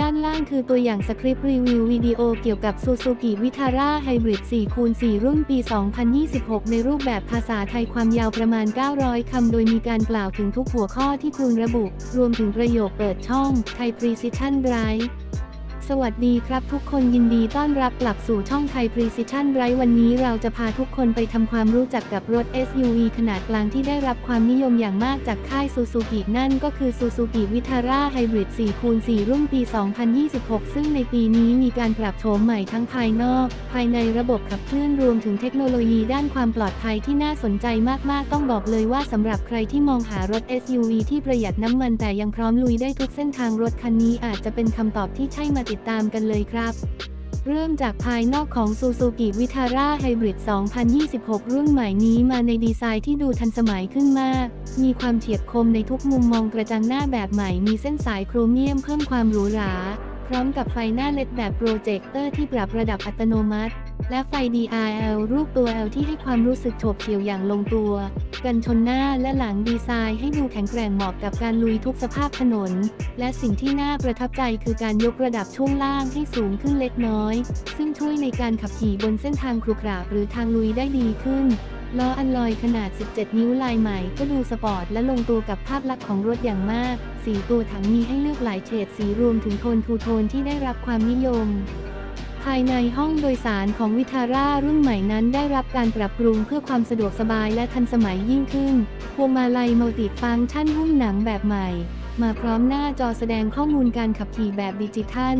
ด้านล่างคือตัวอย่างสคริปต์รีวิววิดีโอเกี่ยวกับ Suzuki Vitara Hybrid 4 คูณ4รุ่นปี 2026 ในรูปแบบภาษาไทยความยาวประมาณ 900 คำ โดยมีการกล่าวถึงทุกหัวข้อที่คุณระบุ รวมถึงประโยคเปิดช่องไทย Precision Drive สวัสดีครับทุกคนยินดีต้อนรับกลับสู่ช่องไทย Precision Drive วันนี้เราจะพาทุกคนไปทำความรู้จักกับรถ SUV ขนาดกลางที่ได้รับความนิยมอย่างมากจากค่าย Suzuki นั่นก็คือ Suzuki Vitara Hybrid 4คูณ4รุ่นปี 2026 ซึ่งในปีนี้มีการปรับโฉมใหม่ทั้งภายนอก ภายในระบบขับเคลื่อนรวมถึงเทคโนโลยีด้านความปลอดภัยที่น่าสนใจมากๆ ต้องบอกเลยว่าสำหรับใครที่มองหารถ SUV ที่ประหยัดน้ำมันแต่ยังพร้อมลุยได้ทุกเส้นทางรถคันนี้อาจจะเป็นคำตอบที่ใช่มาติดตามกันเลยครับ เริ่มจากภายนอกของ Suzuki Vitara Hybrid 2026 รุ่นใหม่นี้มาในดีไซน์ที่ดูทันสมัยขึ้นมาก มีความเฉียบคมในทุกมุมมองกระจังหน้าแบบใหม่มีเส้นสายโครเมียมเพิ่มความหรูหรา พร้อมกับไฟหน้าเลดแบบโปรเจคเตอร์ที่ปรับระดับอัตโนมัติ และไฟ DRL รูปตัว L ที่ให้ความรู้สึกโฉบเฉี่ยวอย่างลงตัว กันชนหน้าและหลังดีไซน์ให้ดูแข็งแกร่งเหมาะกับการลุยทุกสภาพถนน และสิ่งที่น่าประทับใจคือการยกระดับช่วงล่างให้สูงขึ้นเล็กน้อย ซึ่งช่วยในการขับขี่บนเส้นทางครุขระหรือทางลุยได้ดีขึ้นล้ออัลลอยขนาด 17 นิ้วลายใหม่ก็ดูสปอร์ตและลงตัวกับภาพลักษณ์ของรถอย่างมาก สีตัวถังมีให้เลือกหลายเฉดสีรวมถึงโทนทูโทนที่ได้รับความนิยมายในห้องโดยสารของวิทาร่ารุ่นใหม่นั้นได้รับการปรับปรุงเพื่อความสะดวกสบายและทันสมัยยิ่งขึ้น พวงมาลัยมัลติฟังก์ชันหุ้มหนังแบบใหม่ มาพร้อมหน้าจอแสดงข้อมูลการขับขี่แบบดิจิทัล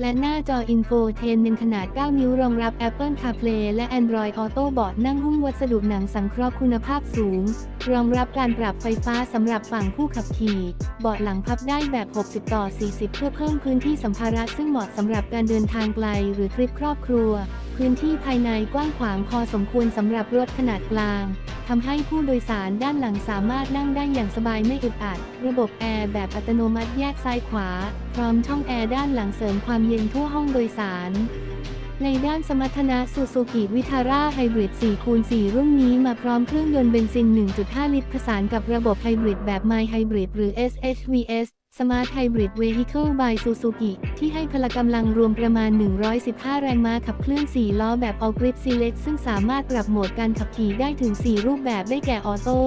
และหน้าจออินโฟเทนเมนขนาด 9 นิ้วรองรับ Apple CarPlay และ Android Auto เบาะนั่งหุ้มวัสดุหนังสังเคราะห์คุณภาพสูง รองรับการปรับไฟฟ้าสำหรับฝั่งผู้ขับขี่ เบาะหลังพับได้แบบ 60 ต่อ 40 เพื่อเพิ่มพื้นที่สัมภาระซึ่งเหมาะสำหรับการเดินทางไกลหรือทริปครอบครัว พื้นที่ภายในกว้างขวางพอสมควรสำหรับรถขนาดกลางทำให้ผู้โดยสารด้านหลังสามารถนั่งได้อย่างสบายไม่อึดอัด ระบบแอร์แบบอัตโนมัติแยกซ้ายขวา พร้อมช่องแอร์ด้านหลังเสริมความเย็นทั่วห้องโดยสารในด้านสมรรถนะ Suzuki Vitara Hybrid 4คูณ 4 รุ่นนี้มาพร้อมเครื่องยนต์เบนซิน 1.5 ลิตร ผสานกับระบบไฮบริดแบบ My Hybrid หรือ SHVS Smart Hybrid Vehicle by Suzuki ที่ให้พละกำลังรวมประมาณ 115 แรงม้าขับเคลื่อน 4 ล้อแบบ All Grip Select ซึ่งสามารถปรับโหมดการขับขี่ได้ถึง 4 รูปแบบได้แก่ออโต้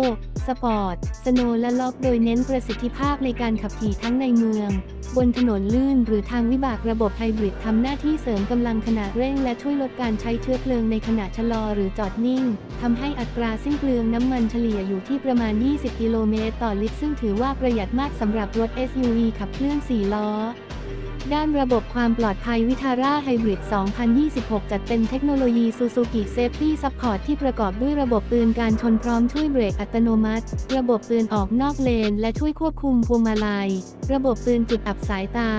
สปอร์ต สโนและล็อกโดยเน้นประสิทธิภาพในการขับขี่ทั้งในเมือง บนถนนลื่นหรือทางวิบากระบบไฮบริดทำหน้าที่เสริมกำลังขณะเร่งและช่วยลดการใช้เชื้อเพลิงในขณะชะลอหรือจอดนิ่งทำให้อัตราสิ้นเปลืองน้ำมันเฉลี่ยอยู่ที่ประมาณ 20 กิโลเมตรต่อลิตร ซึ่งถือว่าประหยัดมากสำหรับรถ SUV ขับเคลื่อน 4 ล้อ ด้านระบบความปลอดภัยวิทาร่าไฮบริด 2026 จัดเต็มเทคโนโลยี Suzuki Safety Support ที่ประกอบด้วยระบบเตือนการชนพร้อมช่วยเบรกอัตโนมัติ ระบบเตือนออกนอกเลน และช่วยควบคุมพวงมาลัย ระบบเตือนจุดอับสายตา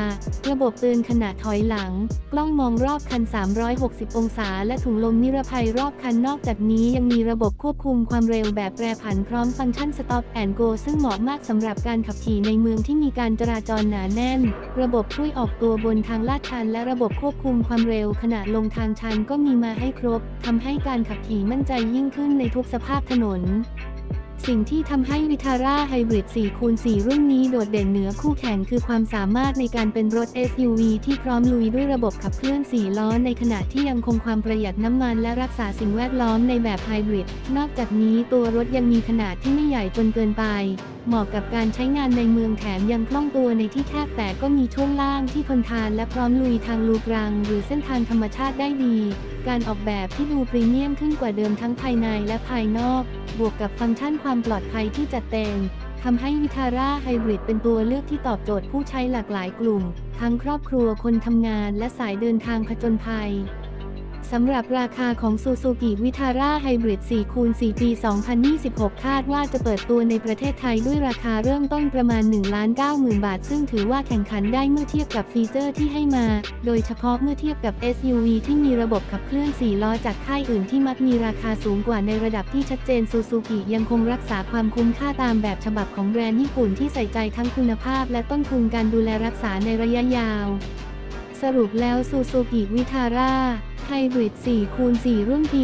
ระบบเตือนขณะถอยหลัง กล้องมองรอบคัน 360 องศา และถุงลมนิรภัยรอบคันนอกจากนี้ยังมีระบบควบคุมความเร็วแบบแปรผันพร้อมฟังก์ชัน Stop and Go ซึ่งเหมาะมากสำหรับการขับขี่ในเมืองที่มีการจราจรหนาแน่น ระบบช่วยออกตัวบนทางลาดชันและระบบควบคุมความเร็วขณะลงทางชันก็มีมาให้ครบทำให้การขับขี่มั่นใจยิ่งขึ้นในทุกสภาพถนน สิ่งที่ทำให้วิทาร่าไฮบริด 4 คูณ 4 รุ่นนี้โดดเด่นเหนือคู่แข่งคือความสามารถในการเป็นรถ SUV ที่พร้อมลุยด้วยระบบขับเคลื่อน 4 ล้อในขณะที่ยังคงความประหยัดน้ำมันและรักษาสิ่งแวดล้อมในแบบไฮบริด นอกจากนี้ตัวรถยังมีขนาดที่ไม่ใหญ่จนเกินไป เหมาะกับการใช้งานในเมืองแถมยังคล่องตัวในที่แคบแต่ก็มีช่วงล่างที่ทนทานและพร้อมลุยทางลูกรัง หรือเส้นทางธรรมชาติได้ดี การออกแบบที่ดูพรีเมียมขึ้นกว่าเดิมทั้งภายในและภายนอก บวกกับฟังก์ชันความปลอดภัยที่จัดเต็มทำให้วิทาร่าไฮบริดเป็นตัวเลือกที่ตอบโจทย์ผู้ใช้หลากหลายกลุ่ม ทั้งครอบครัวคนทำงานและสายเดินทางผจญภัย สำหรับราคาของ Suzuki Vitara Hybrid 4คูณ4ปี 2026 คาดว่าจะเปิดตัวในประเทศไทยด้วยราคาเริ่มต้นประมาณ 1,90,000 บาท ซึ่งถือว่าแข่งขันได้เมื่อเทียบกับฟีเจอร์ที่ให้มา โดยเฉพาะเมื่อเทียบกับ SUV ที่มีระบบขับเคลื่อน 4 ล้อจากค่ายอื่นที่มักมีราคาสูงกว่าในระดับที่ชัดเจน Suzuki ยังคงรักษาความคุ้มค่าตามแบบฉบับของแบรนด์ญี่ปุ่นที่ใส่ใจทั้งคุณภาพ และต้นทุนการดูแลรักษาในระยะยาว สรุปแล้ว Suzuki Vitara Hybrid 4คูณ4รุ่นปี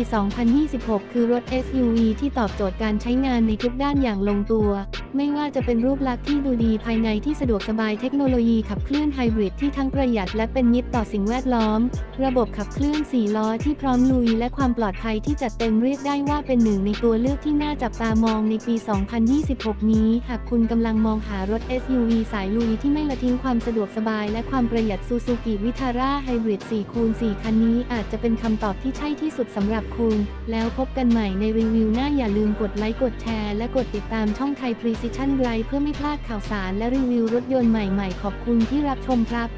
2026 คือรถ SUV ที่ตอบโจทย์การใช้งานในทุกด้านอย่างลงตัว ไม่ว่าจะเป็นรูปลักษณ์ที่ดูดีภายในที่สะดวกสบายเทคโนโลยีขับเคลื่อนไฮบริดที่ทั้งประหยัดและเป็นมิตรต่อสิ่งแวดล้อม ระบบขับเคลื่อน4ล้อที่พร้อมลุย และความปลอดภัยที่จัดเต็มเรียกได้ว่าเป็นหนึ่งในตัวเลือกที่น่าจับตามองในปี 2026 นี้ หากคุณกำลังมองหารถ SUV สายลุยที่ไม่ละทิ้งความสะดวกสบายและความประหยัด Suzuki Vitara Hybrid 4คูณ4คันนี้อาจจะเป็นคำตอบที่ใช่ที่สุดสำหรับคุณ แล้วพบกันใหม่ในรีวิวหน้าอย่าลืมกดไลค์กดแชร์และกดติดตามช่องไทยพรี Precision Drive เพื่อไม่พลาดข่าวสารและรีวิวรถยนต์ใหม่ๆ ขอบคุณที่รับชมครับ